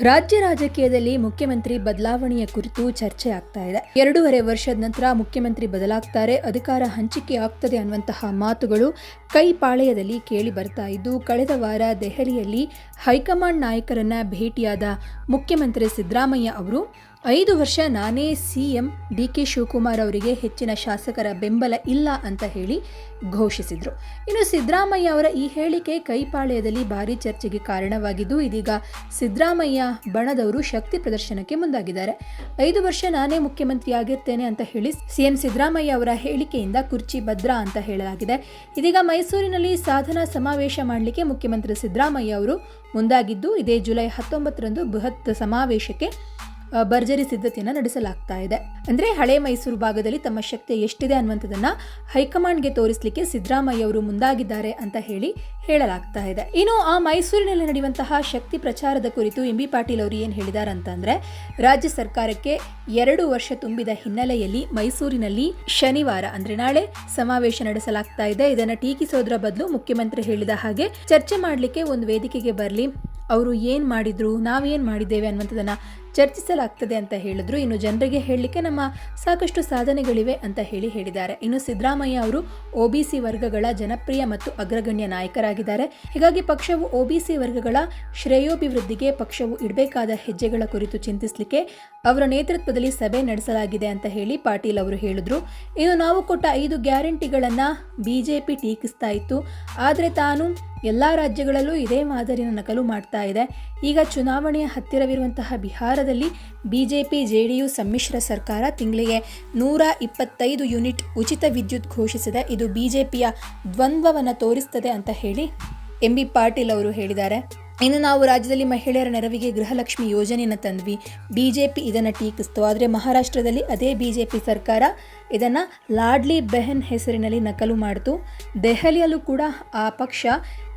ರಾಜ್ಯ ರಾಜಕೀಯದಲ್ಲಿ ಮುಖ್ಯಮಂತ್ರಿ ಬದಲಾವಣೆಯ ಕುರಿತು ಚರ್ಚೆ ಆಗ್ತಾ ಇದೆ. ಎರಡೂವರೆ ವರ್ಷದ ನಂತರ ಮುಖ್ಯಮಂತ್ರಿ ಬದಲಾಗ್ತಾರೆ, ಅಧಿಕಾರ ಹಂಚಿಕೆ ಆಗ್ತದೆ ಅನ್ನುವಂತಹ ಮಾತುಗಳು ಕೈಪಾಳ್ಯದಲ್ಲಿ ಕೇಳಿ ಬರ್ತಾ ಇದ್ದು, ಕಳೆದ ವಾರ ದೆಹಲಿಯಲ್ಲಿ ಹೈಕಮಾಂಡ್ ನಾಯಕರನ್ನ ಭೇಟಿಯಾದ ಮುಖ್ಯಮಂತ್ರಿ ಸಿದ್ದರಾಮಯ್ಯ ಅವರು, ಐದು ವರ್ಷ ನಾನೇ ಸಿಎಂ ಡಿ ಕೆ ಶಿವಕುಮಾರ್ ಅವರಿಗೆ ಹೆಚ್ಚಿನ ಶಾಸಕರ ಬೆಂಬಲ ಇಲ್ಲ ಅಂತ ಹೇಳಿ ಘೋಷಿಸಿದ್ರು. ಇನ್ನು ಸಿದ್ದರಾಮಯ್ಯ ಅವರ ಈ ಹೇಳಿಕೆ ಕೈಪಾಳ್ಯದಲ್ಲಿ ಭಾರಿ ಚರ್ಚೆಗೆ ಕಾರಣವಾಗಿದ್ದು, ಇದೀಗ ಸಿದ್ದರಾಮಯ್ಯ ಬಣದವರು ಶಕ್ತಿ ಪ್ರದರ್ಶನಕ್ಕೆ ಮುಂದಾಗಿದ್ದಾರೆ. ಐದು ವರ್ಷ ನಾನೇ ಮುಖ್ಯಮಂತ್ರಿ ಆಗಿರ್ತೇನೆ ಅಂತ ಹೇಳಿ ಸಿಎಂ ಸಿದ್ದರಾಮಯ್ಯ ಅವರ ಹೇಳಿಕೆಯಿಂದ ಕುರ್ಚಿ ಭದ್ರ ಅಂತ ಹೇಳಲಾಗಿದೆ. ಇದೀಗ ಮೈಸೂರಿನಲ್ಲಿ ಸಾಧನಾ ಸಮಾವೇಶ ಮಾಡಲಿಕ್ಕೆ ಮುಖ್ಯಮಂತ್ರಿ ಸಿದ್ದರಾಮಯ್ಯ ಅವರು ಮುಂದಾಗಿದ್ದು ಇದೇ ಜುಲೈ ಹತ್ತೊಂಬತ್ತರಂದು ಬೃಹತ್ ಸಮಾವೇಶಕ್ಕೆ ಭರ್ಜರಿ ಸಿದ್ಧತೆಯನ್ನು ನಡೆಸಲಾಗ್ತಾ ಇದೆ. ಅಂದ್ರೆ ಹಳೆ ಮೈಸೂರು ಭಾಗದಲ್ಲಿ ತಮ್ಮ ಶಕ್ತಿ ಎಷ್ಟಿದೆ ಅನ್ನುವಂಥದ್ದನ್ನು ಹೈಕಮಾಂಡ್ಗೆ ತೋರಿಸಲಿಕ್ಕೆ ಸಿದ್ದರಾಮಯ್ಯ ಅವರು ಮುಂದಾಗಿದ್ದಾರೆ ಅಂತ ಹೇಳಿ ಹೇಳಲಾಗ್ತಾ ಇದೆ. ಇನ್ನು ಆ ಮೈಸೂರಿನಲ್ಲಿ ನಡೆಯುವಂತಹ ಶಕ್ತಿ ಪ್ರಚಾರದ ಕುರಿತು ಎಂ ಬಿ ಪಾಟೀಲ್ ಅವರು ಏನು ಹೇಳಿದ್ದಾರೆ ಅಂತಂದ್ರೆ ರಾಜ್ಯ ಸರ್ಕಾರಕ್ಕೆ ಎರಡು ವರ್ಷ ತುಂಬಿದ ಹಿನ್ನೆಲೆಯಲ್ಲಿ ಮೈಸೂರಿನಲ್ಲಿ ಶನಿವಾರ ಅಂದ್ರೆ ನಾಳೆ ಸಮಾವೇಶ ನಡೆಸಲಾಗ್ತಾ ಇದೆ. ಇದನ್ನ ಟೀಕಿಸೋದ್ರ ಬದಲು ಮುಖ್ಯಮಂತ್ರಿ ಹೇಳಿದ ಹಾಗೆ ಚರ್ಚೆ ಮಾಡಲಿಕ್ಕೆ ಒಂದು ವೇದಿಕೆಗೆ ಬರಲಿ, ಅವರು ಏನು ಮಾಡಿದ್ರು, ನಾವೇನು ಮಾಡಿದ್ದೇವೆ ಅನ್ನುವಂಥದ್ದನ್ನು ಚರ್ಚಿಸಲಾಗ್ತದೆ ಅಂತ ಹೇಳಿದ್ರು. ಇನ್ನು ಜನರಿಗೆ ಹೇಳಲಿಕ್ಕೆ ನಮ್ಮ ಸಾಕಷ್ಟು ಸಾಧನೆಗಳಿವೆ ಅಂತ ಹೇಳಿ ಹೇಳಿದ್ದಾರೆ. ಇನ್ನು ಸಿದ್ದರಾಮಯ್ಯ ಅವರು ಒಬಿಸಿ ವರ್ಗಗಳ ಜನಪ್ರಿಯ ಮತ್ತು ಅಗ್ರಗಣ್ಯ ನಾಯಕರಾಗಿದ್ದಾರೆ. ಹೀಗಾಗಿ ಪಕ್ಷವು ಒಬಿಸಿ ವರ್ಗಗಳ ಶ್ರೇಯೋಭಿವೃದ್ಧಿಗೆ ಪಕ್ಷವು ಇಡಬೇಕಾದ ಹೆಜ್ಜೆಗಳ ಕುರಿತು ಚಿಂತಿಸಲಿಕ್ಕೆ ಅವರ ನೇತೃತ್ವದಲ್ಲಿ ಸಭೆ ನಡೆಸಲಾಗಿದೆ ಅಂತ ಹೇಳಿ ಪಾಟೀಲ್ ಅವರು ಹೇಳಿದ್ರು. ಇನ್ನು ನಾವು ಕೊಟ್ಟ ಐದು ಗ್ಯಾರಂಟಿಗಳನ್ನು ಬಿಜೆಪಿ ಟೀಕಿಸ್ತಾ ಇತ್ತು. ಆದರೆ ತಾನು ಎಲ್ಲ ರಾಜ್ಯಗಳಲ್ಲೂ ಇದೇ ಮಾದರಿನ ನಕಲು ಮಾಡ್ತಾ ಇದೆ. ಈಗ ಚುನಾವಣೆಯ ಹತ್ತಿರವಿರುವಂತಹ ಬಿಹಾರದಲ್ಲಿ ಬಿಜೆಪಿ, ಜೆಡಿಯು ಸಮ್ಮಿಶ್ರ ಸರ್ಕಾರ ತಿಂಗಳಿಗೆ ನೂರ ಇಪ್ಪತ್ತೈದು ಯೂನಿಟ್ ಉಚಿತ ವಿದ್ಯುತ್ ಘೋಷಿಸಿದೆ. ಇದು ಬಿಜೆಪಿಯ ದ್ವಂದ್ವವನ್ನು ತೋರಿಸ್ತದೆ ಅಂತ ಹೇಳಿ ಎಂ ಬಿ ಪಾಟೀಲ್ ಅವರು ಹೇಳಿದ್ದಾರೆ. ಇನ್ನು ನಾವು ರಾಜ್ಯದಲ್ಲಿ ಮಹಿಳೆಯರ ನೆರವಿಗೆ ಗೃಹಲಕ್ಷ್ಮಿ ಯೋಜನೆಯನ್ನು ತಂದ್ವಿ. ಬಿ ಜೆ ಪಿ ಇದನ್ನು ಟೀಕಿಸ್ತು. ಆದರೆ ಮಹಾರಾಷ್ಟ್ರದಲ್ಲಿ ಅದೇ ಬಿ ಜೆ ಪಿ ಸರ್ಕಾರ ಇದನ್ನು ಲಾಡ್ಲಿ ಬೆಹನ್ ಹೆಸರಿನಲ್ಲಿ ನಕಲು ಮಾಡಿತು. ದೆಹಲಿಯಲ್ಲೂ ಕೂಡ ಆ ಪಕ್ಷ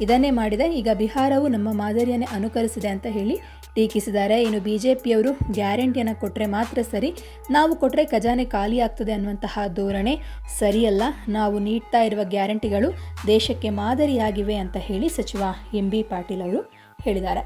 ಇದನ್ನೇ ಮಾಡಿದೆ. ಈಗ ಬಿಹಾರವು ನಮ್ಮ ಮಾದರಿಯನ್ನೇ ಅನುಕರಿಸಿದೆ ಅಂತ ಹೇಳಿ ಟೀಕಿಸಿದ್ದಾರೆ. ಇನ್ನು ಬಿ ಜೆ ಪಿಯವರು ಗ್ಯಾರಂಟಿಯನ್ನು ಕೊಟ್ಟರೆ ಮಾತ್ರ ಸರಿ. ನಾವು ಕೊಟ್ಟರೆ ಖಜಾನೆ ಖಾಲಿ ಆಗ್ತದೆ ಅನ್ನುವಂತಹ ಧೋರಣೆ ಸರಿಯಲ್ಲ. ನಾವು ನೀಡ್ತಾ ಇರುವ ಗ್ಯಾರಂಟಿಗಳು ದೇಶಕ್ಕೆ ಮಾದರಿಯಾಗಿವೆ ಅಂತ ಹೇಳಿ ಸಚಿವ ಎಂ ಬಿ ಪಾಟೀಲ್ ಅವರು ಹೇಳಿದ್ದಾರೆ.